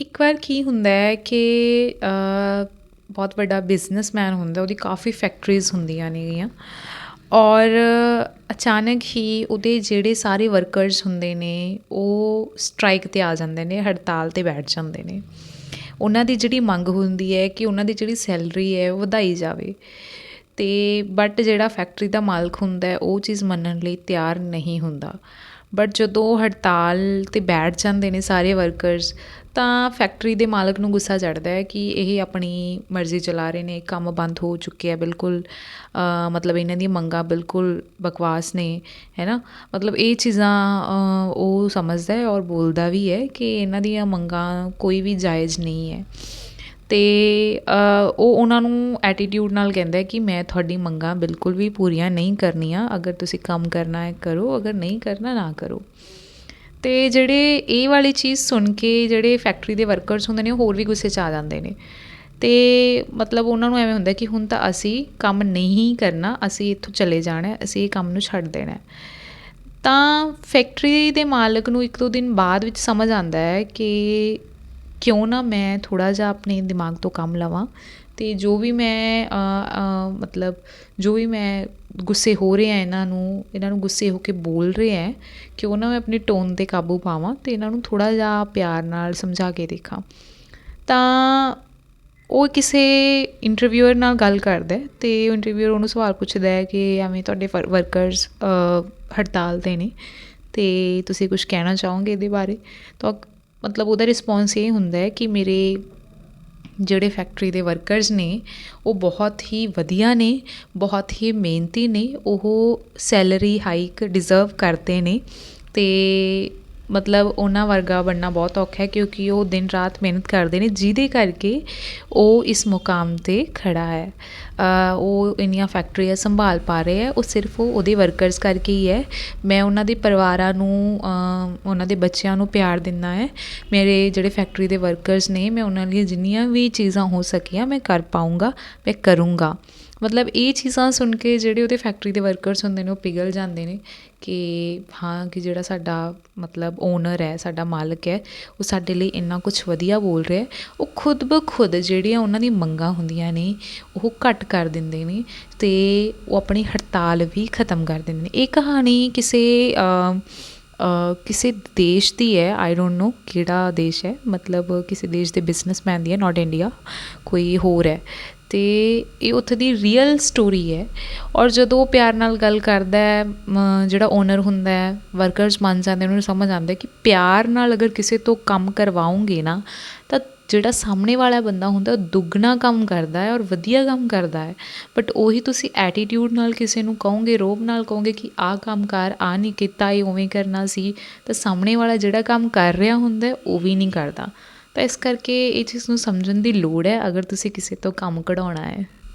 ਇੱਕ ਵਾਰ ਕੀ ਹੁੰਦਾ ਹੈ ਕਿ ਬਹੁਤ ਵੱਡਾ ਬਿਜ਼ਨਸਮੈਨ ਹੁੰਦਾ ਉਹਦੀ ਕਾਫੀ ਫੈਕਟਰੀਜ਼ ਹੁੰਦੀਆਂ ਨੇਗੀਆਂ ਔਰ ਅਚਾਨਕ ਹੀ ਉਹਦੇ ਜਿਹੜੇ ਸਾਰੇ ਵਰਕਰਸ ਹੁੰਦੇ ਨੇ, ਉਹ ਸਟ੍ਰਾਈਕ 'ਤੇ ਆ ਜਾਂਦੇ ਨੇ, ਹੜਤਾਲ 'ਤੇ ਬੈਠ ਜਾਂਦੇ ਨੇ। ਉਹਨਾਂ ਦੀ ਜਿਹੜੀ ਮੰਗ ਹੁੰਦੀ ਹੈ ਕਿ ਉਹਨਾਂ ਦੀ ਜਿਹੜੀ ਸੈਲਰੀ ਹੈ ਉਹ ਵਧਾਈ ਜਾਵੇ। ਅਤੇ ਬਟ ਜਿਹੜਾ ਫੈਕਟਰੀ ਦਾ ਮਾਲਕ ਹੁੰਦਾ ਉਹ ਚੀਜ਼ ਮੰਨਣ ਲਈ ਤਿਆਰ ਨਹੀਂ ਹੁੰਦਾ। ਬਟ ਜਦੋਂ ਹੜਤਾਲ 'ਤੇ ਬੈਠ ਜਾਂਦੇ ਨੇ ਸਾਰੇ ਵਰਕਰਸ ਤਾਂ ਫੈਕਟਰੀ ਦੇ ਮਾਲਕ ਨੂੰ ਗੁੱਸਾ ਚੜ੍ਹਦਾ ਹੈ ਕਿ ਇਹ ਆਪਣੀ ਮਰਜ਼ੀ ਚਲਾ ਰਹੇ ਨੇ, ਕੰਮ ਬੰਦ ਹੋ ਚੁੱਕੇ ਆ, ਬਿਲਕੁਲ ਮਤਲਬ ਇਹਨਾਂ ਦੀਆਂ ਮੰਗਾਂ ਬਿਲਕੁਲ ਬਕਵਾਸ ਨੇ, ਹੈ ਨਾ? ਮਤਲਬ ਇਹ ਚੀਜ਼ਾਂ ਉਹ ਸਮਝਦਾ ਹੈ ਔਰ ਬੋਲਦਾ ਵੀ ਹੈ ਕਿ ਇਹਨਾਂ ਦੀਆਂ ਮੰਗਾਂ ਕੋਈ ਵੀ ਜਾਇਜ਼ ਨਹੀਂ ਹੈ। ਅਤੇ ਉਹ ਉਹਨਾਂ ਨੂੰ ਐਟੀਟਿਊਡ ਨਾਲ ਕਹਿੰਦਾ ਕਿ ਮੈਂ ਤੁਹਾਡੀ ਮੰਗਾਂ ਬਿਲਕੁਲ ਵੀ ਪੂਰੀਆਂ ਨਹੀਂ ਕਰਨੀਆਂ, ਅਗਰ ਤੁਸੀਂ ਕੰਮ ਕਰਨਾ ਹੈ ਕਰੋ, ਅਗਰ ਨਹੀਂ ਕਰਨਾ ਨਾ ਕਰੋ। ਅਤੇ ਜਿਹੜੇ ਇਹ ਵਾਲੀ ਚੀਜ਼ ਸੁਣ ਕੇ ਜਿਹੜੇ ਫੈਕਟਰੀ ਦੇ ਵਰਕਰਸ ਹੁੰਦੇ ਨੇ, ਉਹ ਹੋਰ ਵੀ ਗੁੱਸੇ 'ਚ ਆ ਜਾਂਦੇ ਨੇ। ਅਤੇ ਮਤਲਬ ਉਹਨਾਂ ਨੂੰ ਐਵੇਂ ਹੁੰਦਾ ਕਿ ਹੁਣ ਤਾਂ ਅਸੀਂ ਕੰਮ ਨਹੀਂ ਕਰਨਾ, ਅਸੀਂ ਇੱਥੋਂ ਚਲੇ ਜਾਣਾ ਅਸੀਂ ਇਹ ਕੰਮ ਨੂੰ ਛੱਡ ਦੇਣਾ ਤਾਂ ਫੈਕਟਰੀ ਦੇ ਮਾਲਕ ਨੂੰ ਇੱਕ ਦੋ ਦਿਨ ਬਾਅਦ ਵਿੱਚ ਸਮਝ ਆਉਂਦਾ ਹੈ ਕਿ ਕਿਉਂ ਨਾ ਮੈਂ ਥੋੜ੍ਹਾ ਜਿਹਾ ਆਪਣੇ ਦਿਮਾਗ ਤੋਂ ਕੰਮ ਲਵਾਂ ਅਤੇ ਜੋ ਵੀ ਮੈਂ ਮਤਲਬ ਜੋ ਵੀ ਮੈਂ ਗੁੱਸੇ ਹੋ ਰਿਹਾ ਇਹਨਾਂ ਨੂੰ ਇਹਨਾਂ ਨੂੰ ਗੁੱਸੇ ਹੋ ਕੇ ਬੋਲ ਰਿਹਾ ਕਿਉਂ ਨਾ ਮੈਂ ਆਪਣੇ ਟੋਨ 'ਤੇ ਕਾਬੂ ਪਾਵਾਂ ਅਤੇ ਇਹਨਾਂ ਨੂੰ ਥੋੜ੍ਹਾ ਜਿਹਾ ਪਿਆਰ ਨਾਲ ਸਮਝਾ ਕੇ ਦੇਖਾਂ। ਤਾਂ ਉਹ ਕਿਸੇ ਇੰਟਰਵਿਊਅਰ ਨਾਲ ਗੱਲ ਕਰਦਾ ਅਤੇ ਉਹ ਇੰਟਰਵਿਊਅਰ ਉਹਨੂੰ ਸਵਾਲ ਪੁੱਛਦਾ ਹੈ ਕਿ ਐਵੇਂ ਤੁਹਾਡੇ ਵਰਕਰਸ ਹੜਤਾਲ 'ਤੇ ਨੇ ਅਤੇ ਤੁਸੀਂ ਕੁਝ ਕਹਿਣਾ ਚਾਹੋਗੇ ਇਹਦੇ ਬਾਰੇ? ਤਾਂ ਮਤਲਬ ਉਹਦਾ ਰਿਸਪੌਂਸ ਇਹ ਹੁੰਦਾ ਹੈ ਕਿ ਮੇਰੇ ਜਿਹੜੇ ਫੈਕਟਰੀ ਦੇ ਵਰਕਰਸ ਨੇ, ਉਹ ਬਹੁਤ ਹੀ ਵਧੀਆ ਨੇ, ਬਹੁਤ ਹੀ ਮਿਹਨਤੀ ਨੇ, ਉਹ ਸੈਲਰੀ ਹਾਈਕ ਡਿਜ਼ਰਵ ਕਰਦੇ ਨੇ ਅਤੇ ਮਤਲਬ ਉਹਨਾਂ ਵਰਗਾ ਬਣਨਾ ਬਹੁਤ ਔਖਾ ਹੈ ਕਿਉਂਕਿ ਉਹ ਦਿਨ ਰਾਤ ਮਿਹਨਤ ਕਰਦੇ ਨੇ, ਜਿਹਦੇ ਕਰਕੇ ਉਹ ਇਸ ਮੁਕਾਮ 'ਤੇ ਖੜਾ ਹੈ। ਉਹ ਇੰਨੀਆਂ ਫੈਕਟਰੀਆਂ ਸੰਭਾਲ ਪਾ ਰਹੇ ਹੈ, ਉਹ ਸਿਰਫ ਉਹ ਉਹਦੇ ਵਰਕਰਸ ਕਰਕੇ ਹੀ ਹੈ। ਮੈਂ ਉਹਨਾਂ ਦੇ ਪਰਿਵਾਰਾਂ ਨੂੰ ਉਹਨਾਂ ਦੇ ਬੱਚਿਆਂ ਨੂੰ ਪਿਆਰ ਦਿੰਦਾ ਹੈ। ਮੇਰੇ ਜਿਹੜੇ ਫੈਕਟਰੀ ਦੇ ਵਰਕਰਸ ਨੇ, ਮੈਂ ਉਹਨਾਂ ਲਈ ਜਿੰਨੀਆਂ ਵੀ ਚੀਜ਼ਾਂ ਹੋ ਸਕੀਆਂ, ਮੈਂ ਕਰ ਪਾਊਂਗਾ, ਮੈਂ ਕਰੂੰਗਾ। ਮਤਲਬ ਇਹ ਚੀਜ਼ਾਂ ਸੁਣ ਕੇ ਜਿਹੜੇ ਉਹਦੇ ਫੈਕਟਰੀ ਦੇ ਵਰਕਰਸ ਹੁੰਦੇ ਨੇ, ਉਹ ਪਿਘਲ ਜਾਂਦੇ ਨੇ ਕਿ ਹਾਂ, ਕਿ ਜਿਹੜਾ ਸਾਡਾ ਮਤਲਬ ਓਨਰ ਹੈ, ਸਾਡਾ ਮਾਲਕ ਹੈ, ਉਹ ਸਾਡੇ ਲਈ ਇੰਨਾ ਕੁਝ ਵਧੀਆ ਬੋਲ ਰਿਹਾ ਉਹ ਖੁਦ ਬ ਖੁਦ ਜਿਹੜੀਆਂ ਉਹਨਾਂ ਦੀ ਮੰਗਾਂ ਹੁੰਦੀਆਂ ਨੇ, ਉਹ ਘੱਟ ਕਰ ਦਿੰਦੇ ਨੇ ਅਤੇ ਉਹ ਆਪਣੀ ਹੜਤਾਲ ਵੀ ਖਤਮ ਕਰ ਦਿੰਦੇ ਨੇ। ਇਹ ਕਹਾਣੀ ਕਿਸੇ ਕਿਸੇ ਦੇਸ਼ ਦੀ ਹੈ ਆਈ ਡੋਂਟ ਨੋ ਕਿਹੜਾ ਦੇਸ਼ ਹੈ, ਮਤਲਬ ਕਿਸੇ ਦੇਸ਼ ਦੇ ਬਿਜ਼ਨਸਮੈਨ ਦੀ ਹੈ ਨਾਟ ਇੰਡੀਆ ਕੋਈ ਹੋਰ ਹੈ। ਅਤੇ ਇਹ ਉੱਥੇ ਦੀ ਰੀਅਲ ਸਟੋਰੀ ਹੈ। ਔਰ ਜਦੋਂ ਉਹ ਪਿਆਰ ਨਾਲ ਗੱਲ ਕਰਦਾ ਹੈ ਜਿਹੜਾ ਓਨਰ ਹੁੰਦਾ ਹੈ ਵਰਕਰਸ ਮੰਨ ਜਾਂਦੇ ਉਹਨਾਂ ਨੂੰ ਸਮਝ ਆਉਂਦਾ ਕਿ ਪਿਆਰ ਨਾਲ ਅਗਰ ਕਿਸੇ ਤੋਂ ਕੰਮ ਕਰਵਾਉਂਗੇ ਨਾ, ਤਾਂ ਜਿਹੜਾ ਸਾਹਮਣੇ ਵਾਲਾ ਬੰਦਾ ਹੁੰਦਾ, ਉਹ ਦੁੱਗਣਾ ਕੰਮ ਕਰਦਾ ਹੈ ਔਰ ਵਧੀਆ ਕੰਮ ਕਰਦਾ ਹੈ। ਬਟ ਉਹੀ ਤੁਸੀਂ ਐਟੀਟਿਊਡ ਨਾਲ ਕਿਸੇ ਨੂੰ ਕਹੋਗੇ, ਰੋਬ ਨਾਲ ਕਹੋਗੇ ਕਿ ਆਹ ਕੰਮ ਕਰ ਆ ਨਹੀਂ ਕੀਤਾ, ਇਹ ਉਵੇਂ ਕਰਨਾ ਸੀ, ਤਾਂ ਸਾਹਮਣੇ ਵਾਲਾ ਜਿਹੜਾ ਕੰਮ ਕਰ ਰਿਹਾ ਹੁੰਦਾ ਉਹ ਵੀ ਨਹੀਂ ਕਰਦਾ। ਤਾਂ ਇਸ ਕਰਕੇ ਇਹ ਚੀਜ਼ ਨੂੰ ਸਮਝਣ ਦੀ ਲੋੜ ਹੈ, ਅਗਰ ਤੁਸੀਂ ਕਿਸੇ ਤੋਂ ਕੰਮ ਕਢਾਉਣਾ ਹੈ।